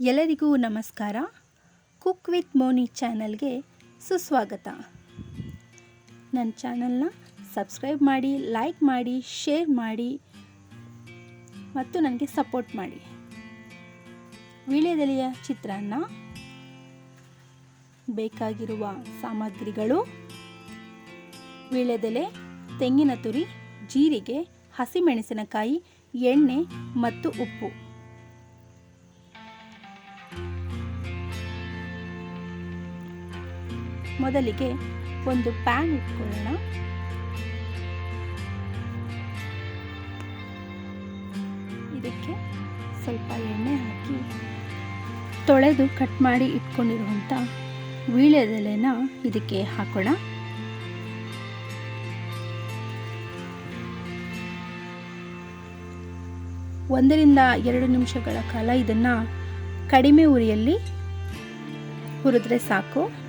ಎಲ್ಲರಿಗೂ ನಮಸ್ಕಾರ. Cook with Moni ಚಾನಲ್ಗೆ ಸುಸ್ವಾಗತ. ನನ್ನ ಚಾನಲ್ನ ಸಬ್ಸ್ಕ್ರೈಬ್ ಮಾಡಿ, ಲೈಕ್ ಮಾಡಿ, ಶೇರ್ ಮಾಡಿ ಮತ್ತು ನನಗೆ ಸಪೋರ್ಟ್ ಮಾಡಿ. ವೀಳ್ಯದೆಲೆಯ ಚಿತ್ರಾನ್ನ, ಬೇಕಾಗಿರುವ ಸಾಮಗ್ರಿಗಳು, ವೀಳ್ಯದೆಲೆ, ತೆಂಗಿನ ತುರಿ, ಜೀರಿಗೆ, ಹಸಿಮೆಣಸಿನಕಾಯಿ, ಎಣ್ಣೆ ಮತ್ತು ಉಪ್ಪು. ಮೊದಲಿಗೆ ಒಂದು ಪ್ಯಾನ್ ಇಟ್ಕೊಳ್ಳೋಣ. ಇದಕ್ಕೆ ಸ್ವಲ್ಪ ಎಣ್ಣೆ ಹಾಕಿ ತೊಳೆದು ಕಟ್ ಮಾಡಿ ಇಟ್ಕೊಂಡಿರುವಂಥ ವೀಳ್ಯದೆಲೆನ ಇದಕ್ಕೆ ಹಾಕೋಣ. ಒಂದರಿಂದ ಎರಡು ನಿಮಿಷಗಳ ಕಾಲ ಇದನ್ನು ಕಡಿಮೆ ಉರಿಯಲ್ಲಿ ಹುರಿದ್ರೆ ಸಾಕು.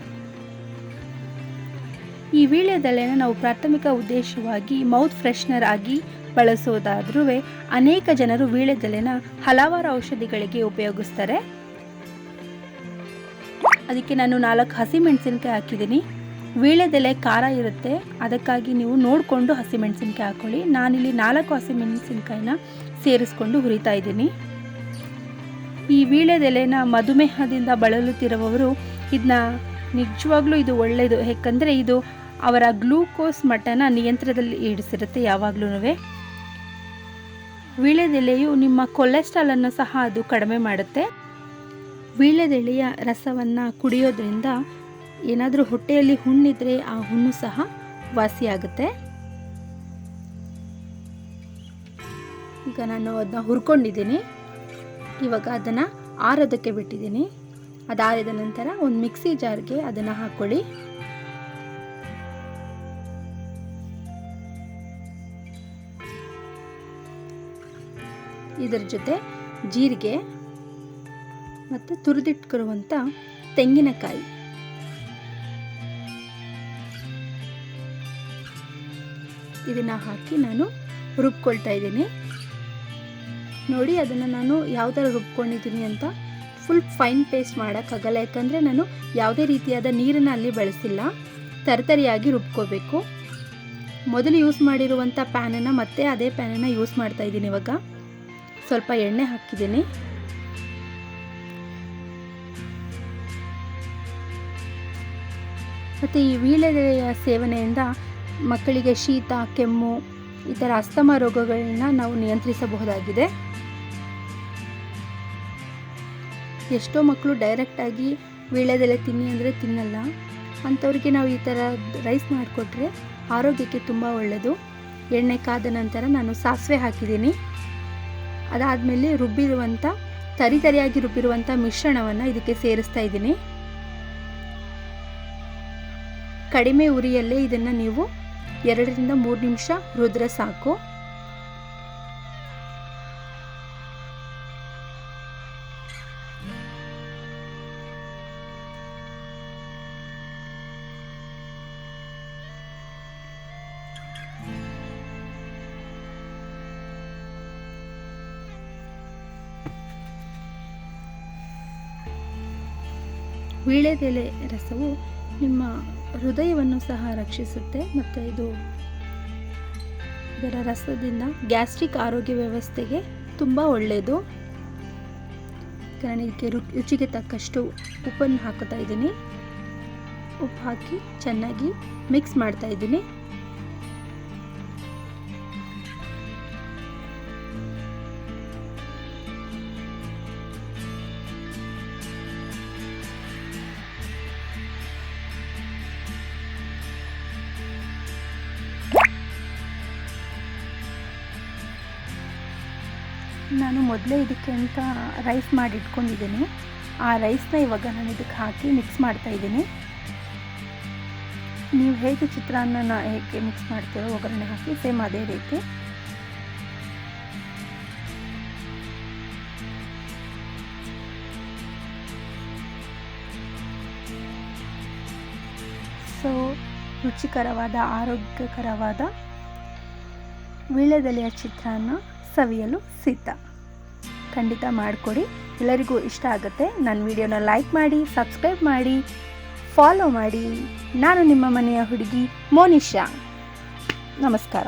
ಈ ವೀಳ್ಯದೆಲೆನ ನಾವು ಪ್ರಾಥಮಿಕ ಉದ್ದೇಶವಾಗಿ ಮೌತ್ ಫ್ರೆಶ್ನರ್ ಆಗಿ ಬಳಸೋದಾದ್ರೂ ಅನೇಕ ಜನರು ವೀಳ್ಯದೆಲೆನ ಹಲವಾರು ಔಷಧಿಗಳಿಗೆ ಉಪಯೋಗಿಸ್ತಾರೆ. ಅದಕ್ಕೆ ನಾನು ನಾಲ್ಕು ಹಸಿಮೆಣಸಿನ್ಕಾಯಿ ಹಾಕಿದ್ದೀನಿ. ವೀಳ್ಯದೆಲೆ ಖಾರ ಇರುತ್ತೆ. ಅದಕ್ಕಾಗಿ ನೀವು ನೋಡಿಕೊಂಡು ಹಸಿಮೆಣಸಿನ್ಕಾಯಿ ಹಾಕೊಳ್ಳಿ. ನಾನಿಲ್ಲಿ ನಾಲ್ಕು ಹಸಿಮೆಣಸಿನ್ಕಾಯಿನ ಸೇರಿಸ್ಕೊಂಡು ಹುರಿತಾ ಇದ್ದೀನಿ. ಈ ವೀಳ್ಯದೆಲೆನ ಮಧುಮೇಹದಿಂದ ಬಳಲುತ್ತಿರುವವರು ಇದನ್ನ ನಿಜವಾಗ್ಲೂ ಇದು ಒಳ್ಳೆಯದು. ಯಾಕಂದರೆ ಇದು ಅವರ ಗ್ಲೂಕೋಸ್ ಮಟ್ಟನ ನಿಯಂತ್ರಣದಲ್ಲಿ ಇಡಿಸಿರುತ್ತೆ ಯಾವಾಗ್ಲೂ ವೀಳ್ಯದೆಲೆಯು ನಿಮ್ಮ ಕೊಲೆಸ್ಟ್ರಾಲನ್ನು ಸಹ ಅದು ಕಡಿಮೆ ಮಾಡುತ್ತೆ. ವೀಳ್ಯದೆಲೆಯ ರಸವನ್ನು ಕುಡಿಯೋದ್ರಿಂದ ಏನಾದರೂ ಹೊಟ್ಟೆಯಲ್ಲಿ ಹುಣ್ಣಿದ್ರೆ ಆ ಹುಣ್ಣು ಸಹ ವಾಸಿಯಾಗುತ್ತೆ. ಈಗ ನಾನು ಅದನ್ನ ಹುರ್ಕೊಂಡಿದ್ದೀನಿ. ಇವಾಗ ಅದನ್ನು ಆರೋದಕ್ಕೆ ಬಿಟ್ಟಿದ್ದೀನಿ. ಅದಾರಿದ ನಂತರ ಒಂದು ಮಿಕ್ಸಿ ಜಾರ್ಗೆ ಅದನ್ನು ಹಾಕ್ಕೊಳ್ಳಿ ಇದರ ಜೊತೆ ಜೀರಿಗೆ ಮತ್ತು ತುರಿದಿಟ್ಕಿರುವಂಥ ತೆಂಗಿನಕಾಯಿ. ಇದನ್ನು ಹಾಕಿ ನಾನು ರುಬ್ಕೊಳ್ತಾ ಇದ್ದೀನಿ. ನೋಡಿ ಅದನ್ನು ನಾನು ಯಾವ ಥರ ರುಬ್ಕೊಂಡಿದ್ದೀನಿ ಅಂತ ಫುಲ್ ಫೈನ್ ಪೇಸ್ಟ್ ಮಾಡೋಕ್ಕಾಗಲ್ಲ ಯಾಕಂದರೆ ನಾನು ಯಾವುದೇ ರೀತಿಯಾದ ನೀರನ್ನು ಅಲ್ಲಿ ಬಳಸಿಲ್ಲ. ತರತರಿಯಾಗಿ ರುಬ್ಕೋಬೇಕು. ಮೊದಲು ಯೂಸ್ ಮಾಡಿರುವಂಥ ಪ್ಯಾನನ್ನು ಮತ್ತೆ ಅದೇ ಪ್ಯಾನನ್ನು ಯೂಸ್ ಮಾಡ್ತಾ ಇದ್ದೀನಿ ಇವಾಗ. ಸ್ವಲ್ಪ ಎಣ್ಣೆ ಹಾಕಿದ್ದೀನಿ. ಮತ್ತು ಈ ವೀಳೆದೆಯ ಸೇವನೆಯಿಂದ ಮಕ್ಕಳಿಗೆ ಶೀತ, ಕೆಮ್ಮು ಈ ಥರ ಅಸ್ತಮ ರೋಗಗಳನ್ನ ನಾವು ನಿಯಂತ್ರಿಸಬಹುದಾಗಿದೆ. ಎಷ್ಟೋ ಮಕ್ಕಳು ಡೈರೆಕ್ಟಾಗಿ ವೀಳ್ಯದೆಲೆ ತಿನ್ನಿ ಅಂದರೆ ತಿನ್ನಲ್ಲ. ಅಂಥವ್ರಿಗೆ ನಾವು ಈ ಥರ ರೈಸ್ ಮಾಡಿಕೊಟ್ರೆ ಆರೋಗ್ಯಕ್ಕೆ ತುಂಬ ಒಳ್ಳೆಯದು ಎಣ್ಣೆ ಕಾದ ನಂತರ ನಾನು ಸಾಸಿವೆ ಹಾಕಿದ್ದೀನಿ. ಅದಾದಮೇಲೆ ರುಬ್ಬಿರುವಂಥ, ತರಿ ತರಿಯಾಗಿ ರುಬ್ಬಿರುವಂಥ ಮಿಶ್ರಣವನ್ನು ಇದಕ್ಕೆ ಸೇರಿಸ್ತಾ ಇದ್ದೀನಿ. ಕಡಿಮೆ ಉರಿಯಲ್ಲೇ ಇದನ್ನು ನೀವು ಎರಡರಿಂದ ಮೂರು ನಿಮಿಷ ರುದ್ರ ಸಾಕು. ವೀಳ್ಯದೆಲೆ ರಸವು ನಿಮ್ಮ ಹೃದಯವನ್ನು ಸಹ ರಕ್ಷಿಸುತ್ತೆ ಮತ್ತು ಇದು ಇದರ ರಸದಿಂದ ಗ್ಯಾಸ್ಟ್ರಿಕ್ ಆರೋಗ್ಯ ವ್ಯವಸ್ಥೆಗೆ ತುಂಬ ಒಳ್ಳೆಯದು. ಇದಕ್ಕೆ ರು, ರುಚಿಗೆ ತಕ್ಕಷ್ಟು ಉಪ್ಪನ್ನು ಹಾಕುತ್ತಾ ಇದ್ದೀನಿ. ಉಪ್ಪು ಹಾಕಿ ಚೆನ್ನಾಗಿ ಮಿಕ್ಸ್ ಮಾಡ್ತಾ ಇದ್ದೀನಿ. ನಾನು ಮೊದಲೇ ಇದಕ್ಕೆ ಅಂತ ರೈಸ್ ಮಾಡಿ ಇಟ್ಕೊಂಡಿದ್ದೀನಿ ಆ ರೈಸ್ನ ಇವಾಗ ನಾನು ಇದಕ್ಕೆ ಹಾಕಿ ಮಿಕ್ಸ್ ಮಾಡ್ತಾ ಇದ್ದೀನಿ. ನೀವು ಹೇಗೆ ಚಿತ್ರಾನ್ನನ ಹೇಗೆ ಮಿಕ್ಸ್ ಮಾಡ್ತೀರೋ ಒಗ್ಗರಣೆ ಹಾಕಿ ಸೇಮ್ ಅದೇ ರೀತಿ. ಸೊ ರುಚಿಕರವಾದ, ಆರೋಗ್ಯಕರವಾದ, ವೀಳ್ಯದೆಲೆಯ ಚಿತ್ರಾನ್ನ ಸವಿಯಲು ಸಿದ್ಧ. ಖಂಡಿತ ಮಾಡಿಕೊಡಿ. ಎಲ್ಲರಿಗೂ ಇಷ್ಟ ಆಗುತ್ತೆ. ನನ್ನ ವಿಡಿಯೋನ ಲೈಕ್ ಮಾಡಿ, ಸಬ್ಸ್ಕ್ರೈಬ್ ಮಾಡಿ, ಫಾಲೋ ಮಾಡಿ. ನಾನು ನಿಮ್ಮ ಮನೆಯ ಹುಡುಗಿ ಮೋನಿಶಾ. ನಮಸ್ಕಾರ.